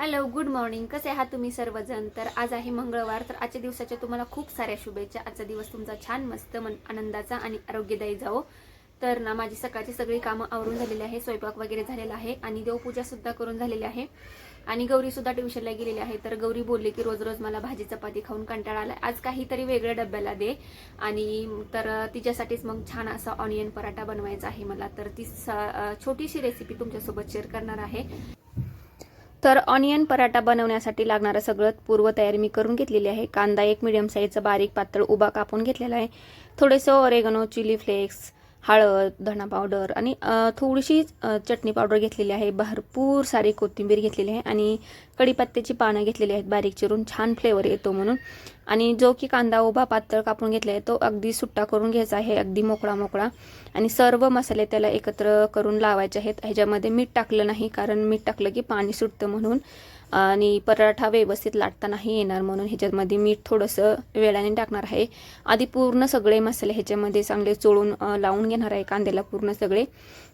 Hello good morning कसे आहात तुम्ही सर्वजण? तर आज आहे मंगळवार. तर आजच्या दिवसाच्या तुम्हाला खूप साऱ्या शुभेच्छा. आजचा दिवस तुमचा छान मस्त मन आनंदाचा आणि आरोग्यदायी जावो. तर ना माझी सकाळची सगळी कामं आवरून झालेली आहे. स्वयंपाक वगैरे झालेला आहे आणि देवपूजा सुद्धा करून झालेली आहे. आणि गौरी सुद्धा ट्युशनला गेलेली आहे. तर गौरी बोलली की रोज रोज मला भाजी चपाती खाऊन कंटाळा आला आज काहीतरी वेगळ्या डब्याला दे. आणि तर तिच्यासाठीच मग छान असा ऑनियन पराठा बनवायचा आहे मला. तर ती स- छोटीशी रेसिपी तुमच्यासोबत शेअर करणार आहे. तर ऑनियन पराठा बनवण्यासाठी लागणारं सगळं पूर्वतयारी मी करून घेतलेली आहे. कांदा एक मिडियम साईजचा बारीक पातळ उभा कापून घेतलेला आहे. थोडेसं ऑरेगनो चिली फ्लेक्स हळद धणा पावडर आणि थोडीशी चटणी पावडर घेतलेली आहे. भरपूर सारी कोथिंबीर घेतलेली आहे आणि कढीपत्त्याची पानं घेतलेली आहेत. बारीक चिरून छान फ्लेवर येतो म्हणून. आणि जो की कांदा उभा पातळ कापून घेतला आहे तो अगदी सुट्टा करून घ्यायचा आहे. अगदी मोकळा मोकळा. आणि सर्व मसाले त्याला एकत्र करून लावायचे आहेत. ह्याच्यामध्ये मीठ टाकलं नाही कारण मीठ टाकलं की पाणी सुटतं म्हणून. आणि पराठा व्यवस्थित लाटता नाही येणार म्हणून ह्याच्यामध्ये मीठ थोडंसं वेळाने टाकणार आहे. आधी पूर्ण सगळे मसाले ह्याच्यामध्ये चांगले चोळून लावून घेणार आहे कांद्याला पूर्ण सगळे.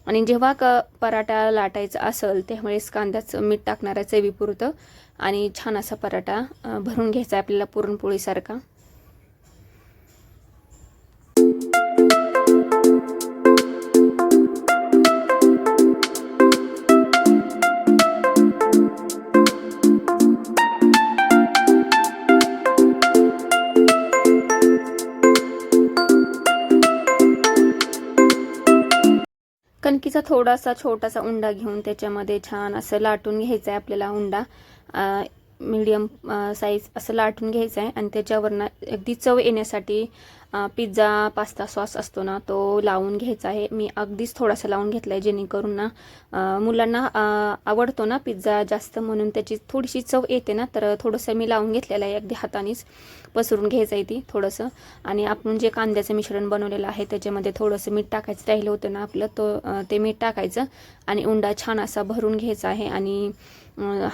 आणि जेव्हा क पराठा लाटायचा असेल त्यावेळेस कांद्याचं मीठ टाकणार आहे चवीपुरतं. आणि छान असा पराठा भरून घ्यायचा आहे आपल्याला पुरणपोळीसारखा. कणकीचा थोडासा छोटासा उंडा घेऊन त्याच्यामध्ये छान असं लाटून घ्यायचं आहे आपल्याला उंडा. मीडियम साईज असं लाटून घ्यायचं आहे आणि त्याच्यावरनं अगदी चव येण्यासाठी पिझ्झा पास्ता सॉस असतो ना तो लावून घ्यायचा आहे. मी अगदीच थोडासा लावून घेतला आहे जेणेकरून ना मुलांना आवडतो ना पिझ्झा जास्त म्हणून त्याची थोडीशी चव येते ना तर थोडंसं मी लावून घेतलेलं आहे अगदी हातानेच पसरून घ्यायचं आहे ती थोडंसं. आणि आपण जे कांद्याचं मिश्रण बनवलेलं आहे त्याच्यामध्ये थोडंसं मीठ टाकायचं राहिलं होतं ना आपलं तो ते मीठ टाकायचं आणि उंडा छान असा भरून घ्यायचा आहे. आणि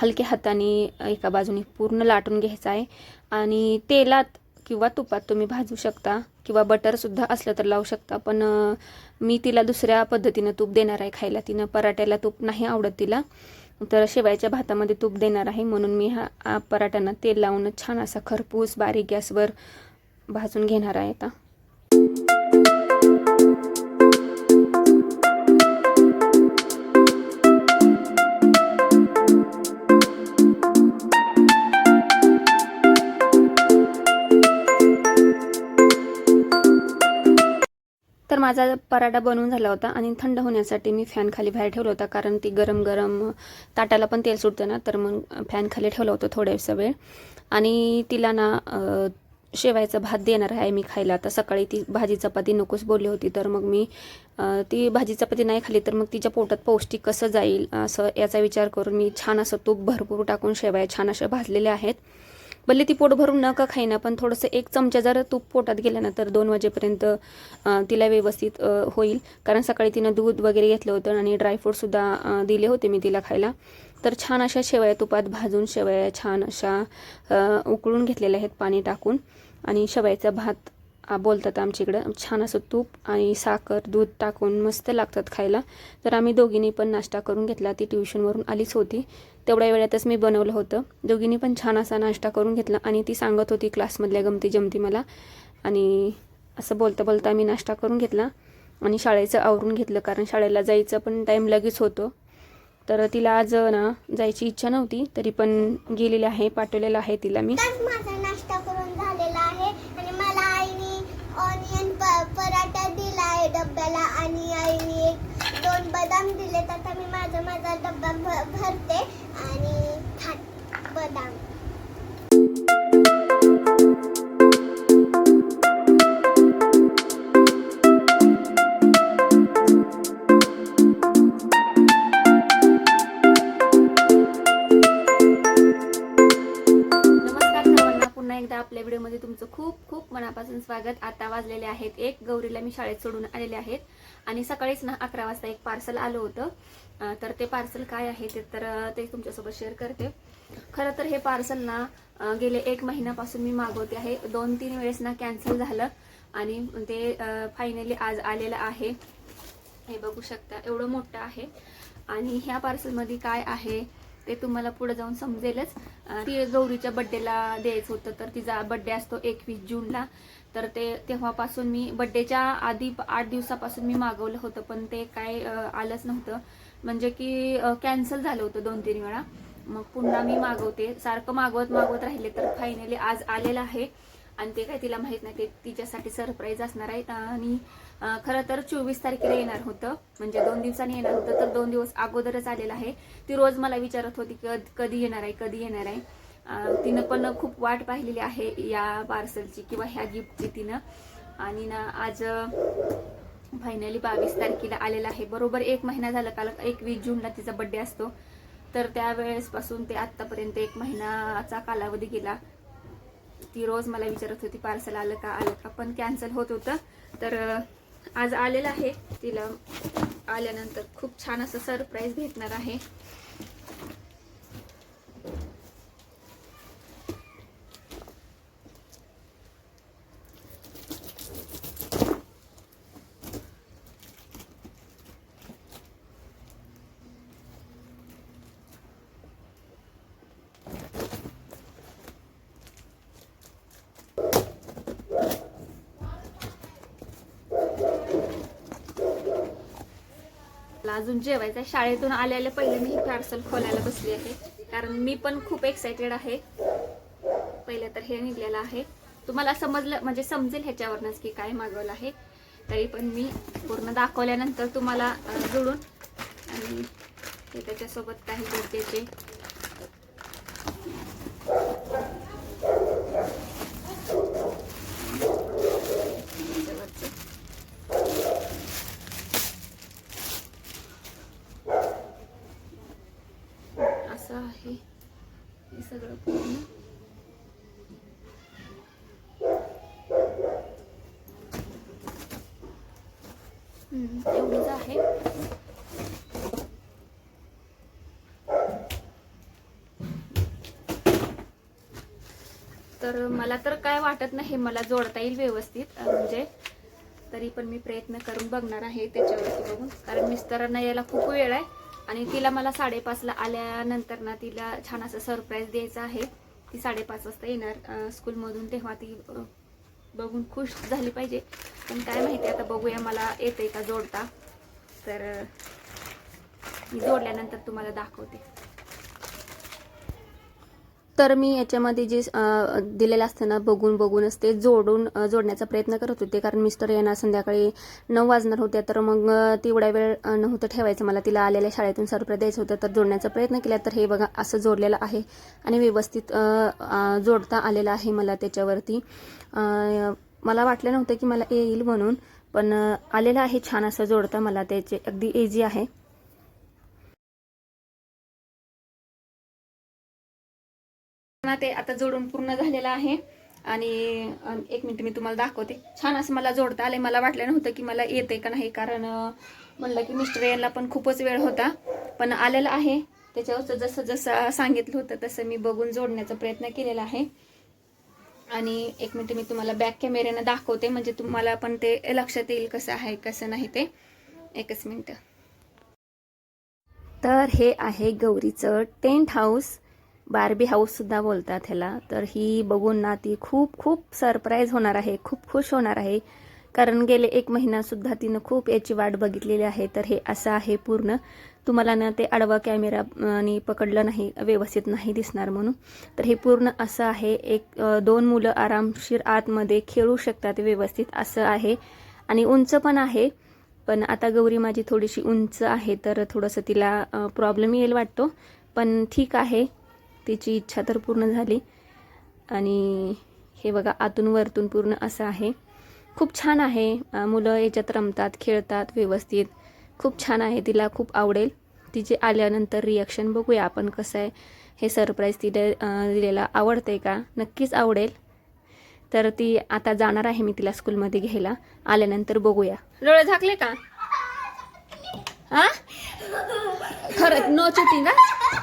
हलक्या हाताने एका बाजूने पूर्ण लाटून घ्यायचं आहे. आणि तेलात किंवा तुपात तुम्ही भाजू शकता किंवा बटरसुद्धा असलं तर लावू शकता. पण मी तिला दुसऱ्या पद्धतीनं तूप देणार आहे खायला. तिनं पराठ्याला तूप नाही आवडत तिला. तर शेवायच्या भातामध्ये तूप देणार आहे. म्हणून मी हा हा पराठ्यांना तेल लावून छान असा खरपूस बारीक गॅसवर भाजून घेणार आहे आता. माझा पराठा बनवून झाला होता आणि थंड होण्यासाठी मी फॅन खाली बाहेर ठेवला होता. कारण ती गरम गरम ताटाला पण तेल सुटतं ना तर मग फॅन खाली ठेवला होता थोड्यासा वेळ. आणि तिला ना शेवायचा भात देणार आहे मी खायला. आता सकाळी ती भाजी चपाती नकोच बोलली होती तर मग मी ती भाजी चपाती नाही खाली तर मग तिच्या पोटात पौष्टिक कसं जाईल असं याचा विचार करून मी छान असं तूप भरपूर टाकून शेवाया छान अशा भाजलेल्या आहेत. भले ती पोट भरून न का खाईना पण थोडंसं एक चमचा जर तूप पोटात गेलं ना तर दोन वाजेपर्यंत तिला व्यवस्थित होईल. कारण सकाळी तिनं दूध वगैरे घेतलं होतं आणि ड्रायफ्रूटसुद्धा दिले होते मी तिला खायला. तर छान अशा शेवया तुपात भाजून शेवया छान अशा उकळून घेतलेल्या आहेत पाणी टाकून. आणि शेवयाचा भात बोलतात आमच्या इकडं छान असं तूप आणि साखर दूध टाकून मस्त लागतात खायला. तर आम्ही दोघींनी पण नाश्ता करून घेतला. ती ट्युशनवरून आलीच होती. तेवढ्या वेळातच मी बनवलं होतं. दोघींनी पण छान असा नाश्ता करून घेतला आणि ती सांगत होती क्लासमधल्या गमती जमती मला. आणि असं बोलता बोलता मी नाश्ता करून घेतला आणि शाळेचं आवरून घेतलं कारण शाळेला जायचं पण टाईम लगेच होतो. तर तिला आज ना जायची इच्छा नव्हती तरी पण गेलेली आहे पाठवलेलं आहे तिला मी. माझा नाश्ता करून झालेला आहे आणि मला आईने ऑनियन पराठा दिला आहे डब्याला आणि आईने एक दोन बदाम दिले आता मी माझा माझा डब्बा भरते. बदाम नमस्कार पुन्हा एकदा आपल्या व्हिडिओमध्ये तुमचं खूप खूप मनापासून स्वागत. आता वाजलेले आहेत एक. गौरीला मी शाळेत सोडून आलेले आहेत. आणि सकाळीच ना अकरा वाजता एक पार्सल आलं होतं. तर ते पार्सल काय आहे ते तर ते तुमच्यासोबत शेअर करते. खरं तर हे पार्सल ना गेले एक महिन्यापासून मी मागवते आहे. दोन तीन वेळेस ना कॅन्सल झालं आणि ते फायनली आज आलेलं आहे. हे बघू शकता एवढं मोठं आहे. आणि ह्या पार्सलमध्ये काय आहे ते तुम्हाला पुढे जाऊन समजेलच. ती गौरीच्या बड्डेला द्यायचं होतं तर तिचा बड्डे असतो एकवीस जूनला. तर ते तेव्हापासून मी बड्डेच्या आधी आठ दिवसापासून मी मागवलं होतं पण ते काय आलंच नव्हतं. म्हणजे की कॅन्सल झालं होतं दोन तीन वेळा. मग पुन्हा मी मागवते. सारखं मागवत मागवत राहिले तर फायनली आज आलेलं आहे. आणि ते काय तिला माहीत नाही ते तिच्यासाठी सरप्राईज असणार आहे आणि खरं तर चोवीस तारखेला येणार होतं. म्हणजे दोन दिवसांनी येणार होतं तर दोन दिवस अगोदरच आलेलं आहे. ती रोज मला विचारत होती की कधी येणार आहे कधी येणार आहे. तिनं पण खूप वाट पाहिलेली आहे या पार्सलची किंवा ह्या गिफ्टची तिनं. आणि ना आज फायनली बावीस तारखेला आलेला आहे. बरोबर एक महिना झाला काल एकवीस जूनला तिचा बड्डे असतो. तर त्यावेळेसपासून ते आत्तापर्यंत एक महिनाचा कालावधी गेला. ती रोज मला विचारत होती पार्सल आलं का आलं का? पण कॅन्सल होत होतं. तर आज आलेलं आहे तिला. आल्यानंतर खूप छान असं सरप्राईज भेटणार आहे. मला अजून जेवायचं आहे. शाळेतून आल्याला पहिले मी पार्सल खोलायला बसली आहे. कारण मी पण खूप एक्सायटेड आहे. पहिले तर हे निघलेलं आहे. तुम्हाला समजलं म्हणजे समजेल ह्याच्यावरनच की काय मागवलं आहे. तरी पण मी पूर्ण दाखवल्यानंतर तुम्हाला जोडून आणि त्याच्यासोबत काही गरजेचे त्याच्यावरचे असं आहे हे सगळं पूर्ण हम्म, एवढंच आहे. तर मला तर काय वाटत नाही मला जोडता येईल व्यवस्थित. म्हणजे तरी पण मी प्रयत्न करून बघणार आहे त्याच्यावरती बघून. कारण मिस्टरांना यायला खूप वेळ आहे आणि तिला मला साडेपाचला आल्यानंतर ना तिला छान असं सरप्राईज द्यायचं आहे. ती साडेपाच वाजता येणार स्कूलमधून तेव्हा ती बघून खुश झाली पाहिजे. पण काय माहिती आता बघूया मला येते का जोडता. तर मी जोडल्यानंतर तुम्हाला दाखवते. तर मी याच्यामध्ये जे दिलेलं असतं ना बघून बघूनच ते जोडून जोडण्याचा प्रयत्न करत होते. कारण मिस्टर येणार संध्याकाळी नऊ वाजणार होत्या तर मग तेवढा वेळ नव्हतं ठेवायचं. मला तिला आलेल्या शाळेतून सरप्राईज द्यायचं होतं तर जोडण्याचा प्रयत्न केला. तर हे बघा असं जोडलेलं आहे आणि व्यवस्थित जोडता आलेलं आहे मला त्याच्यावरती. मला वाटलं नव्हतं की मला येईल म्हणून पण आलेलं आहे छान असं जोडता मला त्याचे. अगदी एजी आहे. ना ते आता जोडून पूर्ण झालेलं आहे. आणि एक मिनिट मी तुम्हाला दाखवते. छान असं मला जोडता आले मला वाटलं नव्हतं की मला येते का नाही कारण म्हणलं की मिस्टर यांना पण खूपच वेळ होता. पण आलेलं आहे. त्याच्यावरचं जसं जसं सांगितलं होतं तसं मी बघून जोडण्याचा प्रयत्न केलेला आहे. आणि एक मिनिट मी तुम्हाला बॅक कॅमेऱ्यानं दाखवते. म्हणजे तुम्हाला पण ते लक्षात येईल कसं आहे कसं नाही ते. एकच मिनिट. तर हे आहे गौरीचं टेंट हाऊस. बार्बी हाऊससुद्धा बोलतात ह्याला. तर ही बघून ना ती खूप खूप सरप्राईज होणार आहे खूप खुश होणार आहे. कारण गेले एक महिनासुद्धा तिनं खूप याची वाट बघितलेली आहे. तर हे असं आहे पूर्ण. तुम्हाला ना ते आडवा कॅमेरा आणि पकडलं नाही व्यवस्थित नाही दिसणार म्हणून. तर हे पूर्ण असं आहे. एक दोन मुलं आरामशीर आतमध्ये खेळू शकतात व्यवस्थित असं आहे. आणि उंच पण आहे. पण आता गौरी माझी थोडीशी उंच आहे तर थोडंसं तिला प्रॉब्लेम येईल वाटतो. पण ठीक आहे. तिची इच्छा तर पूर्ण झाली. आणि हे बघा आतून वरतून पूर्ण असं आहे. खूप छान आहे. मुलं याच्यात रमतात खेळतात व्यवस्थित. खूप छान आहे. तिला खूप आवडेल. तिचे आल्यानंतर रिॲक्शन बघूया आपण कसं आहे. हे सरप्राईज तिला दिलेलं आवडतंय का? नक्कीच आवडेल. तर ती आता जाणार आहे मी तिला स्कूलमध्ये घ्यायला. आल्यानंतर बघूया. डोळे झाकले का? हा? खरं नो चुटिंग का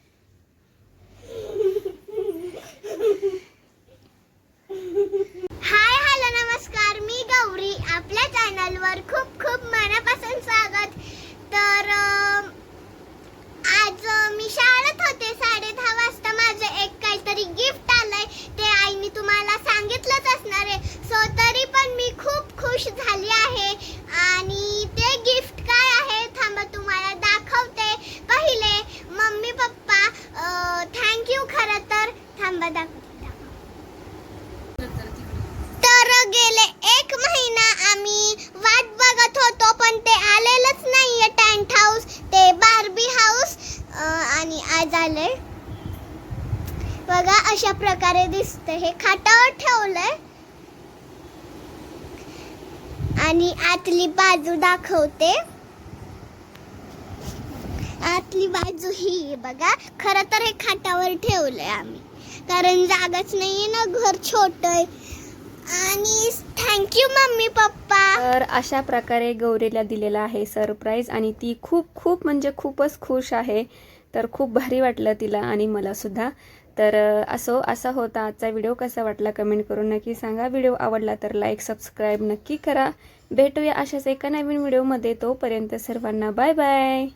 अशा प्रकारे दिसतं. हे खाटावर ठेवलंय. आणि आतली बाजू दाखवते. आतली बाजू ही बघा. खरं तर हे खाटावर ठेवलंय आम्ही. कारण जागाच नाहीये ना घर छोट आहे आणि थँक्यू मम्मी पप्पा. तर अशा प्रकारे गौरीला दिलेला आहे सरप्राईज आणि ती खूप खूप म्हणजे खूपच खुश आहे. तर खूप भारी वाटलं तिला आणि मला सुद्धा तर असो असा होता आजचा व्हिडिओ. कसा वाटला कमेंट करून नक्की सांगा. व्हिडिओ आवडला तर लाईक सबस्क्राईब नक्की करा. भेटूया अशाच एका नवीन व्हिडिओमध्ये. तोपर्यंत सर्वांना बाय बाय.